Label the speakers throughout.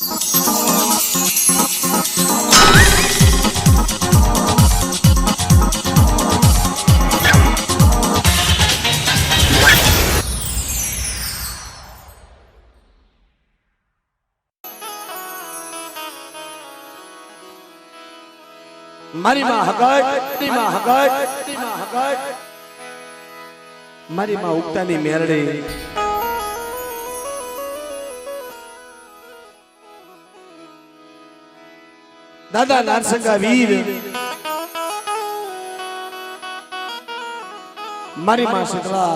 Speaker 1: મારી માં હગાટમાં હગાટમાં હગાટ મારી મેરડી. દાદા નારસંગા વીર મારી માં શીતળા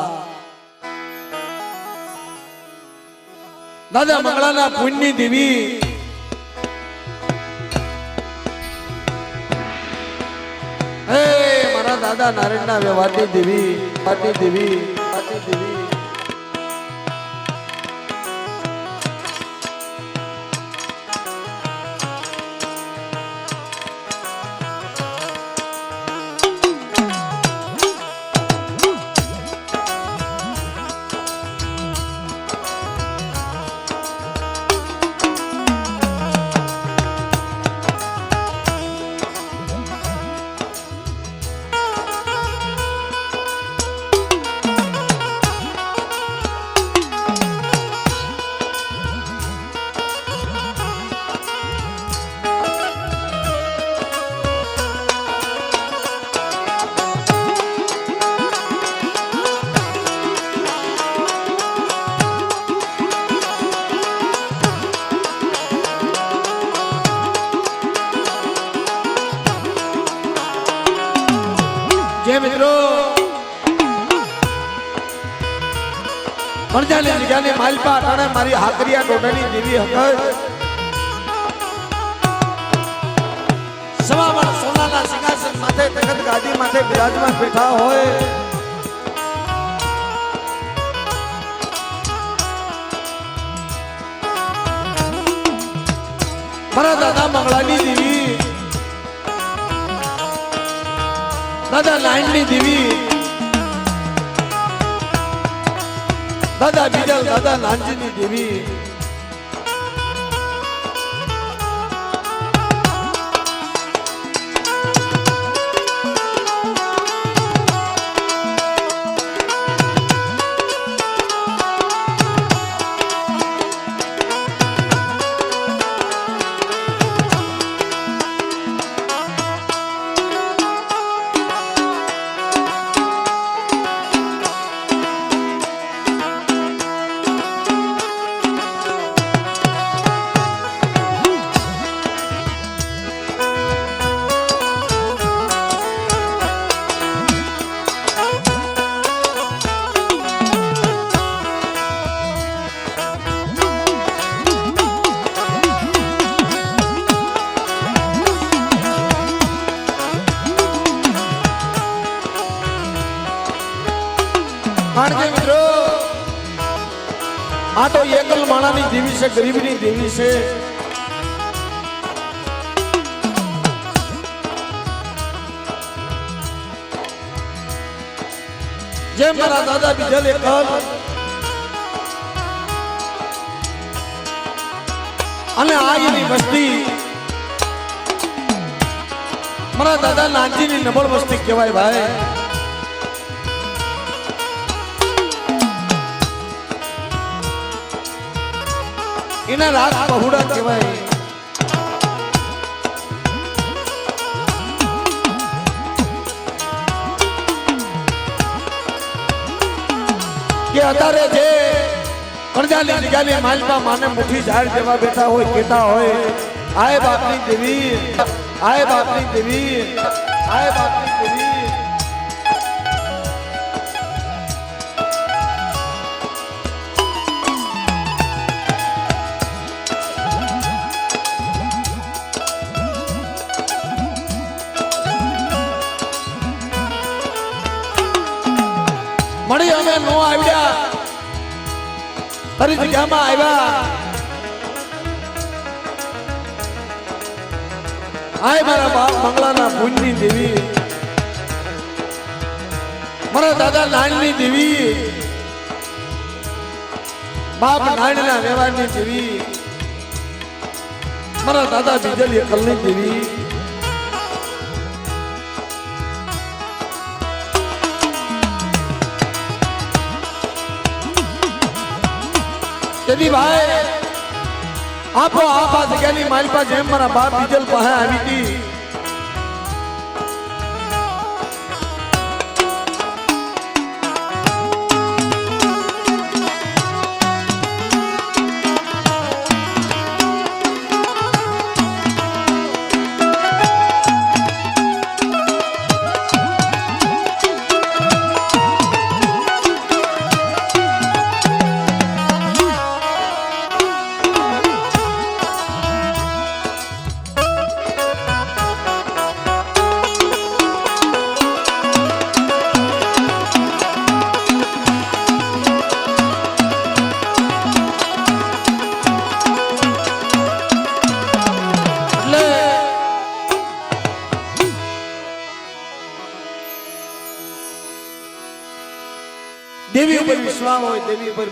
Speaker 1: દાદા મંગળાના પુણ્યની દેવી હે મારા દાદા નારાયણના વ્યવહારની દેવી વાતની દેવી વાતની દેવી જે મિત્રો. પડજાની જગ્યાની માલપા અટાણે મારી હાકરિયા ડોડાની દેવી હકર સવામાં સોનાના સિંહાસન માથે, તખત ગાદી માથે બિરાજમાન બેઠા હોય. મારા દાદા મંગળાની દેવી. દાદા લાઈનની દીવી દાદા બીજલ દાદા નાનજીની દેવી છે, ગરીબની દેવી છે. જેમ મારા દાદા બીજા લેખક અને આ એની વસ્તી મારા દાદા નાનજીની નબળ વસ્તી કહેવાય ભાઈ. એના રાગ બહુડા કહેવાય. કે અત્યારે જે કરજાની જગ્યાની માલપા માને મુઠી ઝાડ જેવા બેઠા હોય કેતા હોય, આય બાપની દેવી, આય બાપની દેવી, આય બાપની દેવી. મળી અમે નો આવ્યા. ફરી જગ્યામાં આવ્યા. આય મારા બાપ મંગળાના પૂજની દેવી. મારા દાદા નાનની દેવી. બાપ નાનના વ્યવહારની દેવી. મારા દાદા બીજલી એકલની દેવી. તેથી ભાઈ, આપો આ પાસે જગ્યાની મારી પાસે જેમ મારા બાપ બીજલ પાસે આવી હતી.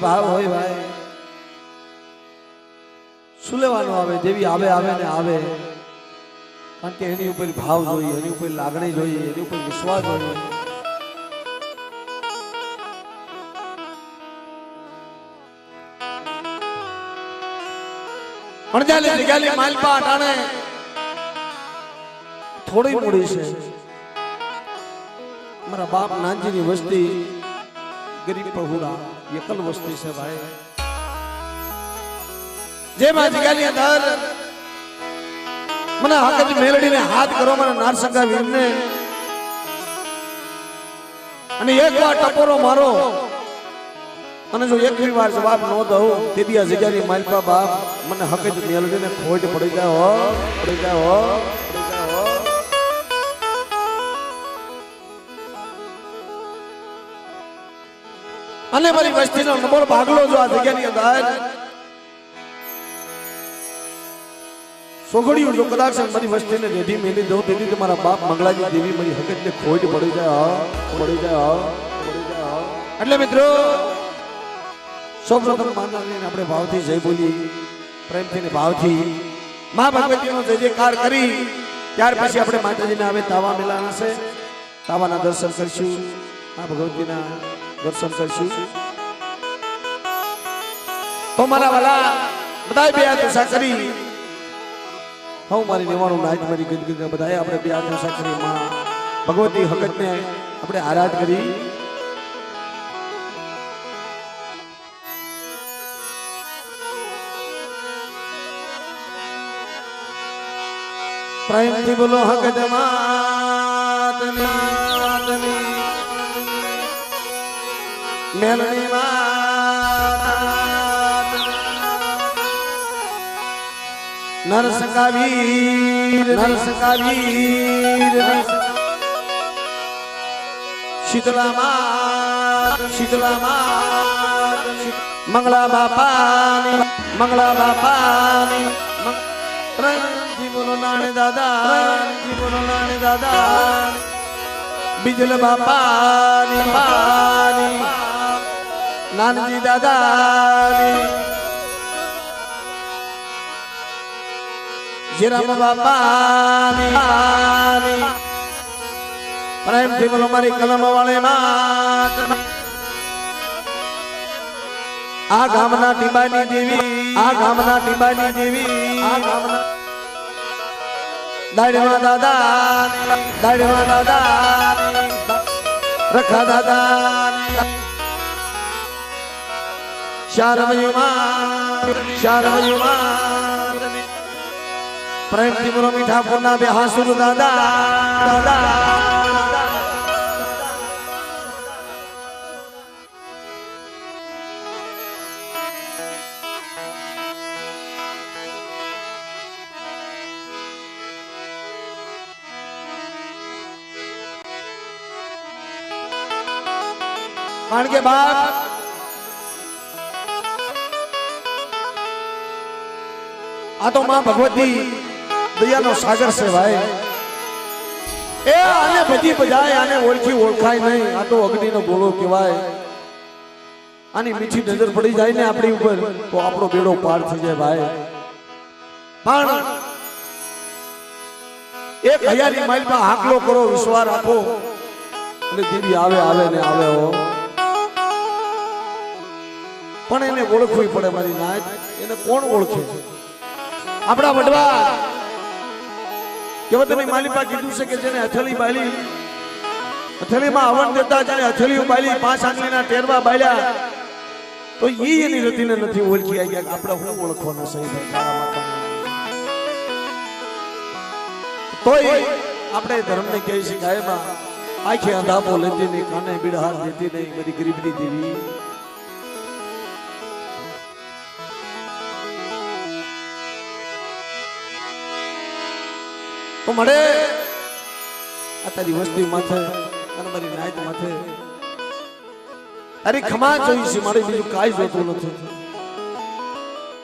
Speaker 1: ભાવ હોય ભાઈ. શું લેવાનું આવે? દેવી આવે આવે ને આવે. કારણ કે એની ઉપર ભાવ જોઈએ, એની ઉપર લાગણી જોઈએ, એની ઉપર વિશ્વાસ જોઈએ થોડી મૂડી છે. મારા બાપ નાનજીની વસ્તી ગરીબ પહુરા એકલ વસ્તી છે ભાઈ. જેમાં જગ્યાની અંદર મને હાકજી મેલડીને હાથ કરો મને નારસંગા વીરને. અને એક વાર ટપોરો મારો. અને જો એક વાર જવાબ ન દઉં તેથી આ જગ્યાની માલપા બાપ. મને હકજ મેલડીને ખોટ પડી જાય હો, પડી જાય હો. અને મારી વસ્તીનો નંબર ભાગલો જો આ જગ્યાની અંદર. સોગડિયું જો કદાચ મારી વસ્તીને રેડી મેલી દઉં, તેથી તમારા બાપ મંગળાજી દેવી મારી હકતને ખોટ પડી જાય પડી જાય એટલે મિત્રો, સૌપ્રથમ માનવીને આપણે ભાવથી જય બોલી પ્રેમથી ને ભાવથી. મા ભગવતીનો જય જયકાર કરી, ત્યાર પછી આપણે માતાજીને હવે તાવા મેલાના છે. તાવાના દર્શન કરશું. મા ભગવતીના દર્શન કરશું. તો મારા વાલા બધાય બે ઊંચા કરી. હું મારી નિવાણું નાચ મારી ગંદગી બધાએ આપણે બે ઊંચા કરી. માં ભગવતી હકતને આપણે આરાધ કરી. પ્રેમથી બોલો હકત માતની માત નરસંગાવીર નરસંગાવીર શીતળામાં શીતળામાં મંગળા બાપાની મંગલા બાપાની રણજી બોલો નાણે દાદા રણજી બોલો નાણે દાદા. બીજલ બાપાની પાની નાનજી દાદાની. જીરામ બાપાની. પાની પ્રેમથી બોલો, મારી કલમ વાળે આ ગામના ટીબાની દેવી, આ ગામના ટીબાની દેવી. આ ગામના દાડવા દાદા દાડવા દાદા રખા દાદા શારવયુમાં શારવયુમાં પ્રેમથી બોલો મીઠા પૂરના બે હાસુર દાદા દાદા. કારણ કે બાપ આ તો માં ભગવતી દયાનો સાગર છે ભાઈ એ આને બધી બજાય આને ઓળખી ઓળખાય નહીં. આ તો અગ્નિનો ગોળો કહેવાય. આની મીઠી નજર પડી જાય ને આપણી ઉપર, તો આપણો બેડો પાર થઈ જાય ભાઈ. પણ એક હજારી માઇલમાં હાકલો કરો, વિશ્વાસ રાખો. અને દીદી આવે આવે ને આવે હો. પણ એને ઓળખવી પડે મારી નાચ એને કોણ ઓળખે? આપણા વડવા કેવા તમે માલિપા કીધું છે કે જેને હથેળી બાળી હથેળીમાં હવન દેતા જેને હથેળીઓ બાળી પાંચ આંગળીના ટેરવા બાળ્યા તો ઈ એની રતિને નથી ઓળખી આવી ગયા આપણે હું ઓળખવાનો સહી. તોય આપણે ધર્મને કહી શકાય આખી અંધાપો લેતી નહીં કાને બિડહાર દેતી નહીં બધી ગરીબની દેવી. તો મળે. આ તારી વસ્તી માથે અને મારી નાયત માથે. તારી ખમા જોઈ છે મારે બીજું કાંઈ જોતું નથી.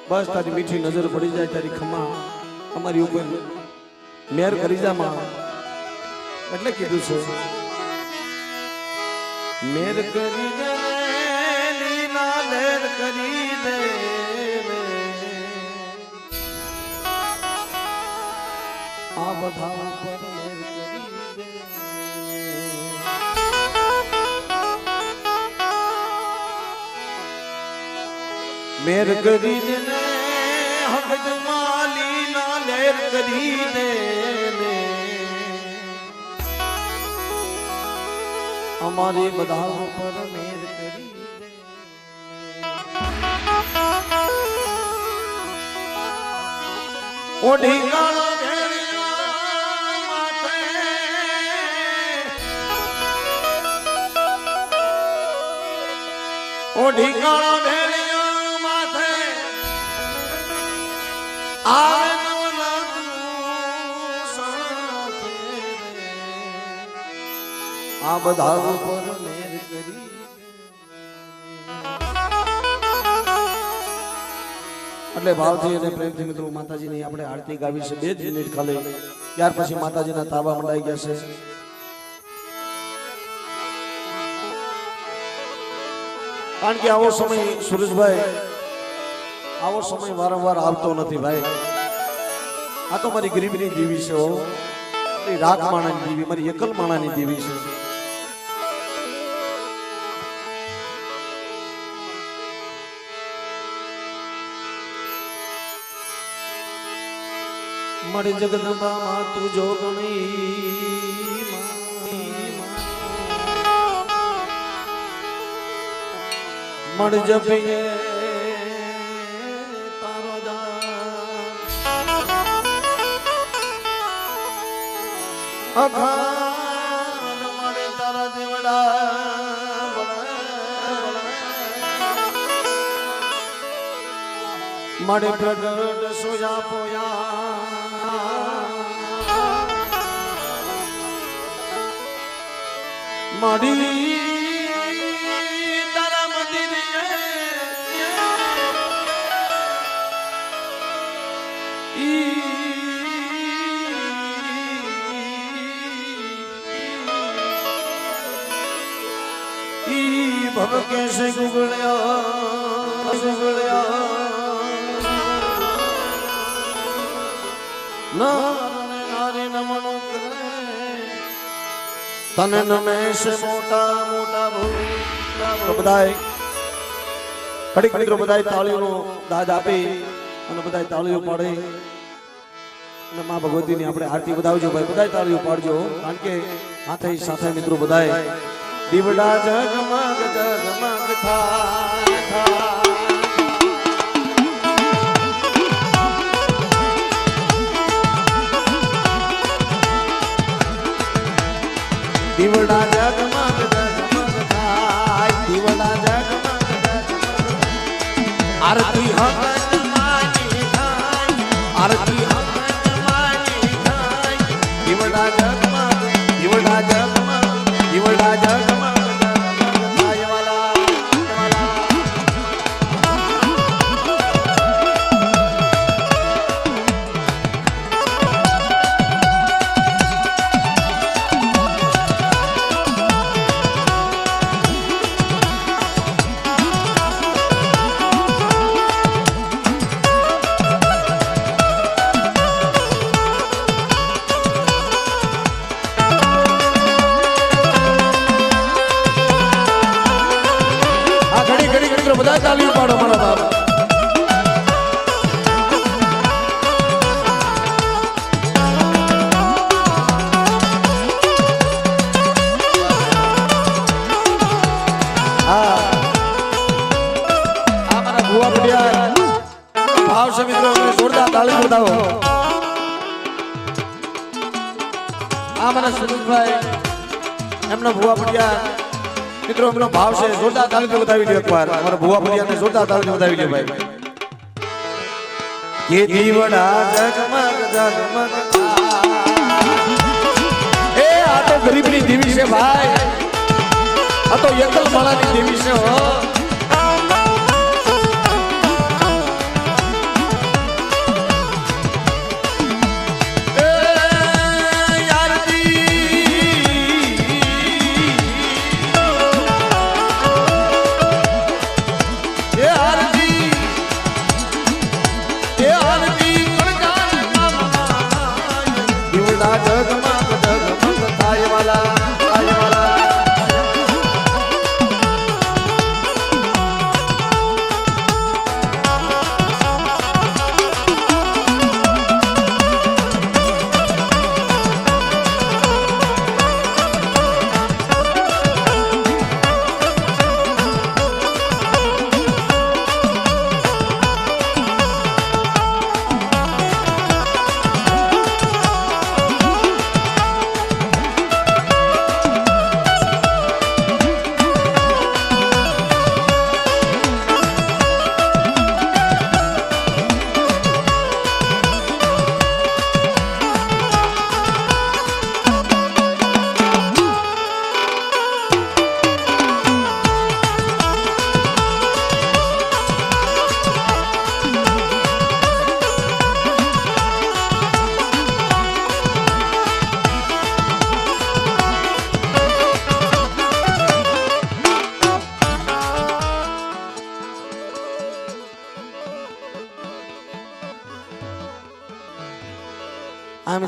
Speaker 1: બસ તારી મીઠી નજર પડી જાય તારી ખમા. અમારી ઉપર મેર કરી જા માં. એટલે કીધું છે મેર કરી દે બધા ઉપર મેર કરી દે ને હકત માલી ના લેર કરી દે ને. અમારી બધા ઉપર મેર કરી ઓઢી કાળો એટલે ભાવથી અને પ્રેમથી મિત્રો, માતાજીની આપણે આરતી ગાવી છે. બે જ મિનિટ ખાલી. ત્યાર પછી માતાજીના તાબા મંડાઈ ગયા છે. કારણ કે આવો સમય સુરેશભાઈ, આવો સમય વારંવાર આવતો નથી ભાઈ. આ તો મારી ગરીબની દેવી છે મારી રાખ માણાની દેવી, મારી એકલ માણાની દેવી છે. મારી જગદંબા માં તું જો ગણી મળ જપીએ. તારો મળે તારા દેવડા મળે પ્રગટ સોયા પોયા. મળી ઈ ભવ કેસે ગુગળ્યા ગુગળ્યા. નારી નમનો કરે. તને નમેશ મોટા મોટા ભૂ બધાય કડીક મિત્રો, બધાય તાળીઓનો દાદ આપી અને બધાય તાળીઓ પાડે. અને મા ભગવતીની આપણે આરતી બતાવજો ભાઈ, બધાય તાળીઓ પાડજો. કારણ કે હાથે સાથે મિત્રો બધાય દીવડા જગમગ જગમગ થાય. થાય દીવડા જગમગ જગમગ થાય. દીવડા જગમગ આરતી હગન માની થાય આરતી બતાવો. આ મને સુરેશભાઈ, એમનો ભુવા પડિયા મિત્રો, એમનો ભાવ છે જોરદાર તાળી બતાવી દો એકવાર. અમારો ભુવા પડિયાને જોરદાર તાળી બતાવી દો ભાઈ. કે દીવડા જગમગ જગમગ એ, આ તો ગરીબની દેવી છે ભાઈ. આ તો એકલ માળાની દેવી છે, હો.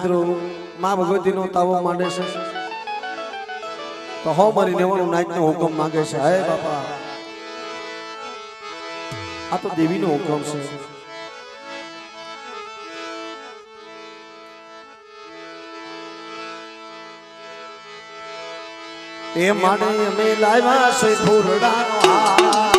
Speaker 1: મિત્રો, મા ભગવતીનો તાવો માંડે છે. તો હો મારી નેવાનું નાચનો હુકમ માંગે છે. હે બાપા. આ તો દેવીનો હુકમ છે. એ માટે અમે લાવ્યા છે ફૂલડાનો હાર.